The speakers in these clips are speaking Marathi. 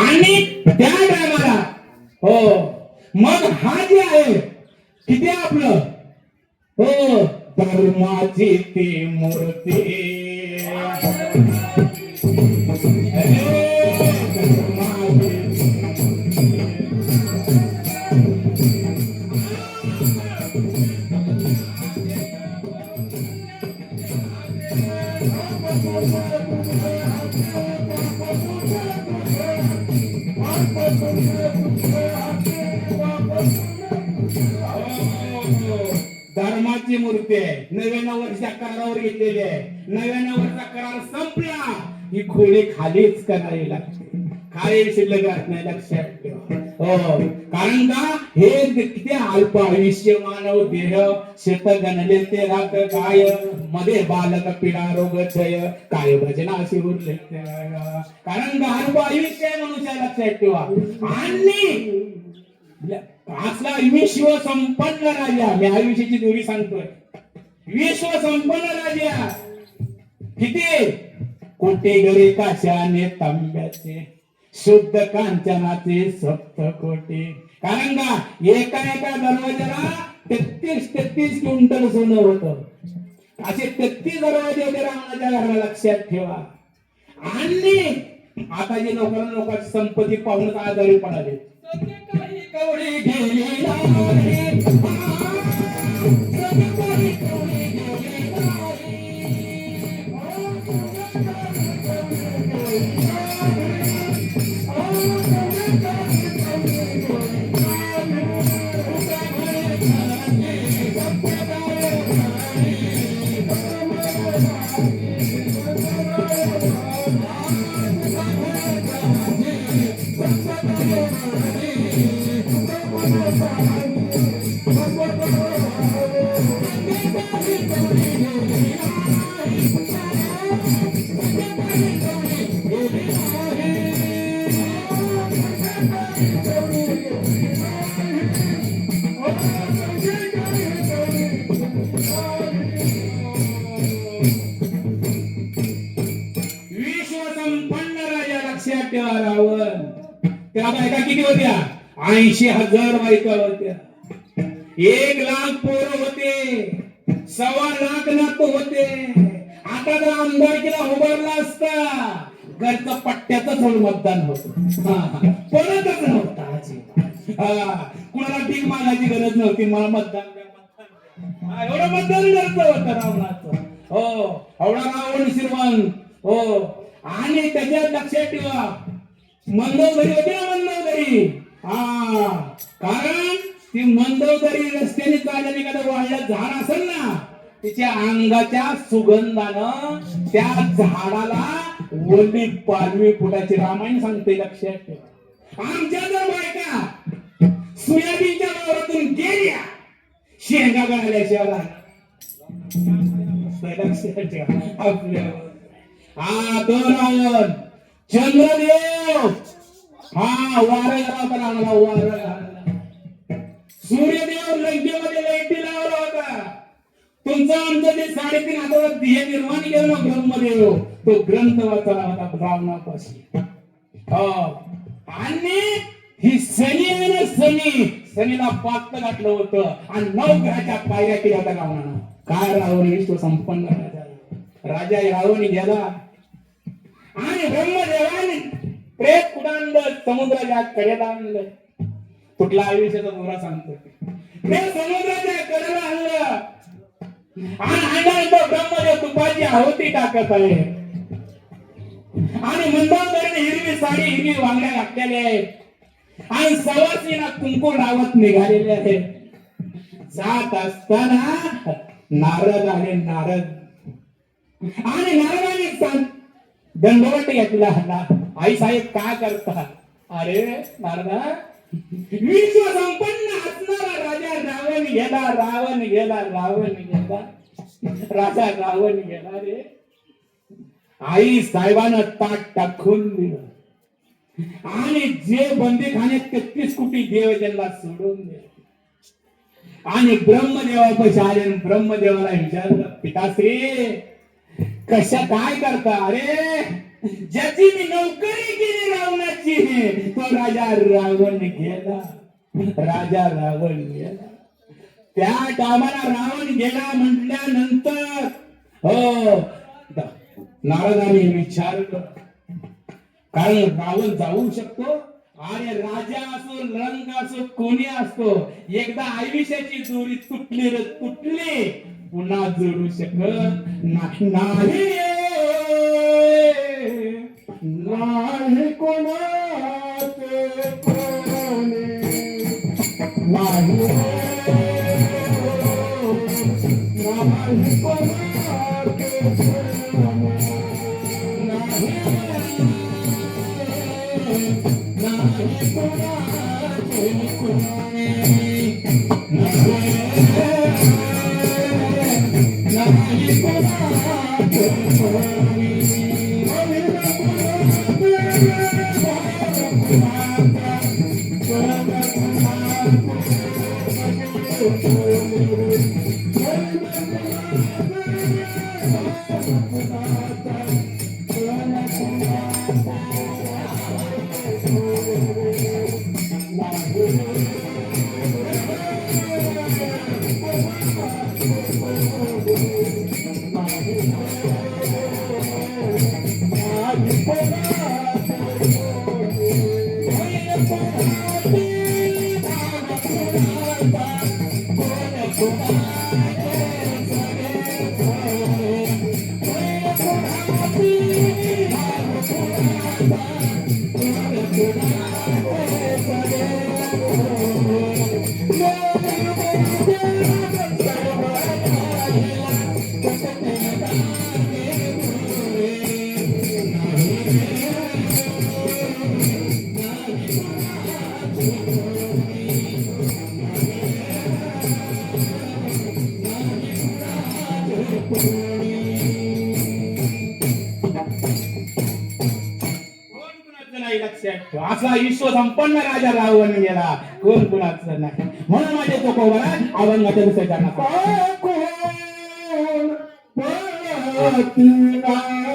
आणि त्या टायमाला हो. मग हा जे आहे किती आपलं? हो. धर्माची ती मूर्ती. Thank you. धर्माची मूर्ती नव्याण्णव वर्षा करारावर घेतलेले आहे. नव्याण्णव वर्षा करार संपला. ही खोली खालीच करावी लागते. खाली शिल्लक नाही लक्षात ठेवा. हो. कारण का? हे किती अल्प आयुष्य मानव देह शेत गणले ते रात काय मध्ये बालक पिढा रोग क्षय काय भजना अशी उरले कारण का? अल्प आयुष्य आहे मनुष्या लक्षात ठेवा. आणि असला आयुष्य संपन्न राजा मी आयुष्याची दोरी सांगतोय. विश्व संपन्न राजा किती? कोटे गरे काशाने तांब्याचे शुद्ध कांचनाचे सप्त कोटी. कारण का? एका एका दरवाजाला तेहतीस तेहतीस क्विंटल सोनं होतं. असे तेहतीस दरवाजे होते रावणाच्या घराला लक्षात ठेवा. आणि आता जे लोकांना लोकांची संपत्ती पाहूनच आजारी पडाले कवडी गेली विश्व संपन्न राजा लक्षात ठेवा रावण. त्या बायका किती होत्या ऐंशी हजार बायका होत्या. एक लाख पोरं होते. सव्वा लाख नात होते. आता जर आमदारकीला उभारला असता घरचं पट्ट्याच मतदान होत. परतच नव्हता कुणाला टीक मागायची गरज नव्हती. मला मतदान मतदान एवढं मतदान गरज होतं रावणाचं. हो एवढा रावण श्रीमान हो. आणि त्याच्यात लक्षात ठेवा. मंदोदरी होते ना मंदोदरी हा कारण ती मंदोदरी रस्त्याने चालल्याने एखादं वाढलं झाड असेल ना तिच्या अंगाच्या सुगंधानं त्या झाडाला वल्ली पालवी फुटाची रामायण सांगते लक्षात ठेवा. आमच्या जर बायका सोयाबीनच्या वावरातून गेल्या शेंगा गळाल्याशिवाय राहणार लक्षात ठेवा. आपल्या हा चंद्रदेव! हा वार होता रावणाला वार सूर्यदेव लंकेमध्ये लैटी लावला होता. तुमचा आमचं जे साडेतीन आठवड्यात ध्येय निर्माण केलं ना ब्रह्मदेव. तो ग्रंथ वाचला होता रावणापाशी हो. आणि ही शनी आहे ना शनी. शनीला पात्र घातलं होतं. आणि नऊ ग्रहाच्या पायऱ्या केल्या होत्या रावणानं. काय रावण विश्व संपन्न राजा राजा रावण गेला. आणि ब्रह्मदेवाने प्रेत कुठं आणलं समुद्राच्या कडेला आणलं. कुठला आयुष्याचा दोरा सांगतो. ते समुद्राच्या कडेला आणलं. आणि आणल्यानंतर ब्रह्मदेव तुपाची आहुती टाकत आहे. आणि मंदावरीने हिरवी साडी हिरवी वांगड्या घातलेल्या आहे आणि सवासीना कुंकू लावत निघालेले आहे जात असताना नारद आणि नारद. आणि नारदाने सांग दंडवट घेतला हल्ला. आई साहेब काय करता? अरे नारदा विश्व संपन्न असणारा राजा रावण गेला रावण गेला रावण गेला. राजा रावण गेला रे. आई साहेबानं ताट टाकून दिलं. आणि जे बंदी खाणे तेहतीस कोटी देव त्यांना सोडून दिले. आणि ब्रह्मदेवापाशी आले ब्रह्मदेवाला विचारलं पिताश्री कशा काय करता? अरे ज्याची मी नोकरी केली रावणाची तो राजा रावण गेला. राजा रावण गेला. त्या टायमाला रावण गेला म्हटल्यानंतर हो नारदाने विचारलं कारण रावण जाऊ शकतो आणि राजा असो रंग असो कोणी असतो एकदा आयुष्याची दोरी तुटली र तुटली पुन्हा जोडू शकत नाही नाही नाही नाही नाही कोणाचे कोण असा विश्व संपन्न राजा रावण गेला कोण कुणाचं नाही म्हणून माझे तो कोबरा अवंगाच्या दुसऱ्या कोण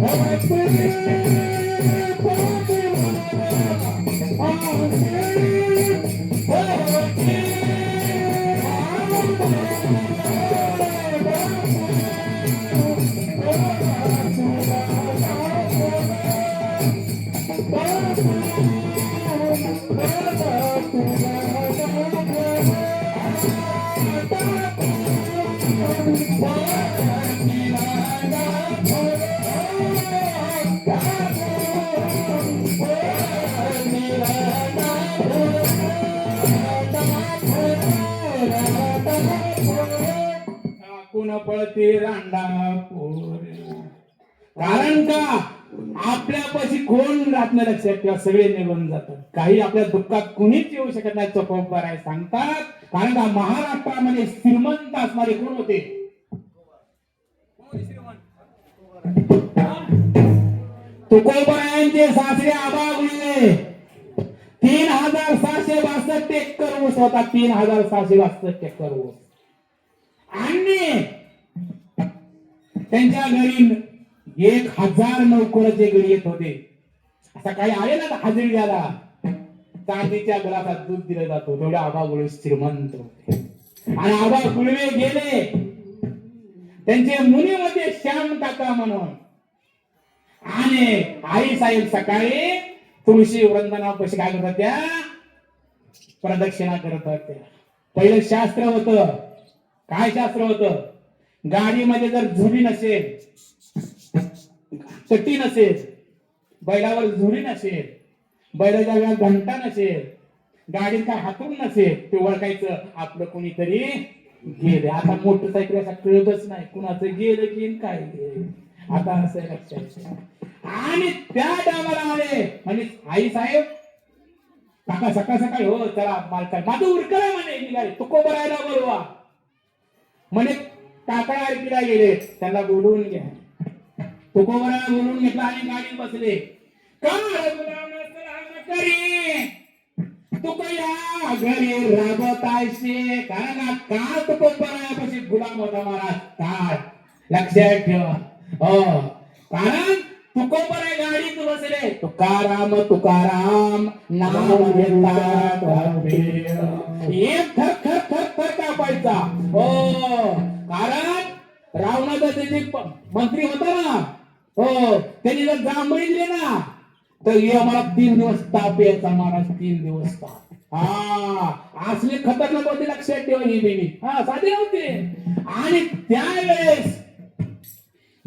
Oh, कारण का? आपल्यापाशी कोण राहत नाही लक्षात ठेवा सगळे निघून जातात. काही आपल्या दुःखात कुणीच येऊ शकत नाही चकोबर आहे सांगतात. कारण का महाराष्ट्रामध्ये श्रीमंत असणारे कोण होते? तुकोबरायांचे सासरे आबा गुळले तीन हजार सहाशे बासष्ट एकर ऊस होता. तीन हजार सहाशे बासष्ट एकर ऊस. आणि त्यांच्या घरी एक हजार नोकराचे घरी येत होते. आता काही आले ना हजेरी द्यायला? चांदीच्या ग्लासात दूध दिलं जातो. तेवढे आबा गुळवे श्रीमंत होते. आणि आबा गुळवे गेले. त्यांचे मुनीमध्ये श्याम काका म्हणून. आणि आई साहेब सकाळी तुळशी वंदना कशी काय करतात त्या प्रदक्षिणा करत होत्या. पहिलं शास्त्र होतं. काय शास्त्र होत? गाडीमध्ये जर झुली नसेल चट्टी नसेल बैलावर झुरी नसेल बैलाच्या वेळेला घंटा नसेल गाडीत काय हातून नसेल ते ओळखायचं आपलं कोणीतरी गेले. आता मोटरसायकल असा कळतच नाही कुणाचं गेलं की काय आता असं लक्षात आणि त्या टायमाला आले म्हणजे आई साहेब काका सकाळ सकाळी हो चला मालका माझं उरकला म्हणे निघाले तुको बरायला बोलवा. म्हणे काका आरतीला गेले त्यांना बोलवून घ्या. तुकोबरा बोलून घेतला आणि गाडी बसले. का घरी कारण का तुको गुलाम होता महाराज. काय? लक्षात ठेवा. हो. कारण तुकोबराय गाडीत बसले. तुकाराम तुकाराम नाम घेता कापे. एक थर थर थर थर कापायचा. हो. कारण रावणाचा त्याचे मंत्री होता ना. हो त्यांनी जर जांभळी दिले ना तर हे मला तीन दिवस ताप यायचा महाराज तीन दिवस ताप. हा असले खतरनाक होते लक्षात ठेवा ही नेहमी हा साधे होते. आणि त्यावेळेस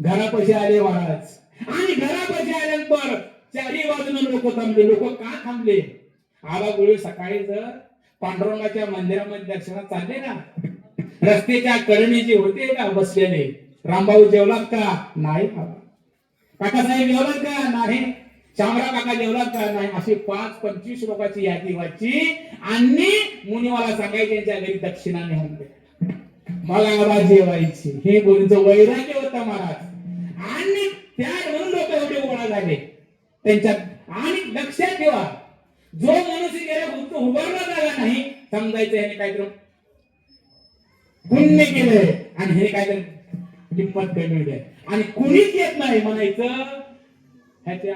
घरापाशी आले महाराज. आणि घरापाशी आल्यानंतर चारी बाजूने लोक थांबले. लोक का थांबले? आबा गुळे सकाळी जर पांडुरंगाच्या मंदिरामध्ये दर्शनात चालले ना रस्त्याच्या करणी जे होते का बसलेले? रामभाऊ जेवलात का? नाही बाबा. काकासाहेब जेवलात का नाही शामराव काका जेवलात का नाही अशी पाच पंचवीस लोकांची यादी व्हायची आणि मुनिवाला सांगायचे यांच्या घरी दक्षिणा नेऊन दे. मला आबा जेवायची. हे गोरीचं वैराग्य होतं महाराज. आणि त्या दोन लोक एवढे गोळा झाले. त्यांच्यात आणि लक्षात ठेवा जो माणूस गेला उभारला झाला नाही समजायचं याने काहीतरी पुण्य केलंय. आणि हे काहीतरी किंमत पेमेंट आहे आणि कुणीच येत नाही म्हणायचं ह्याच्या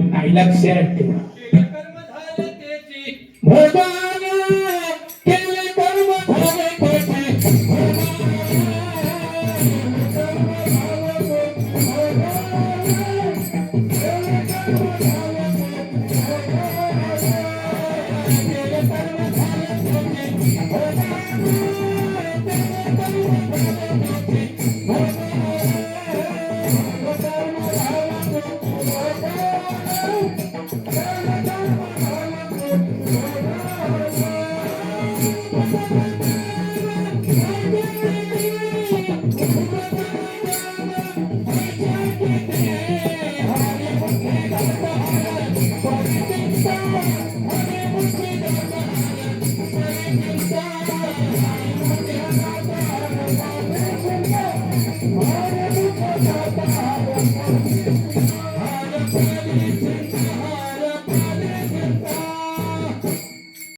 नाही लक्षात ठेवा Thank you.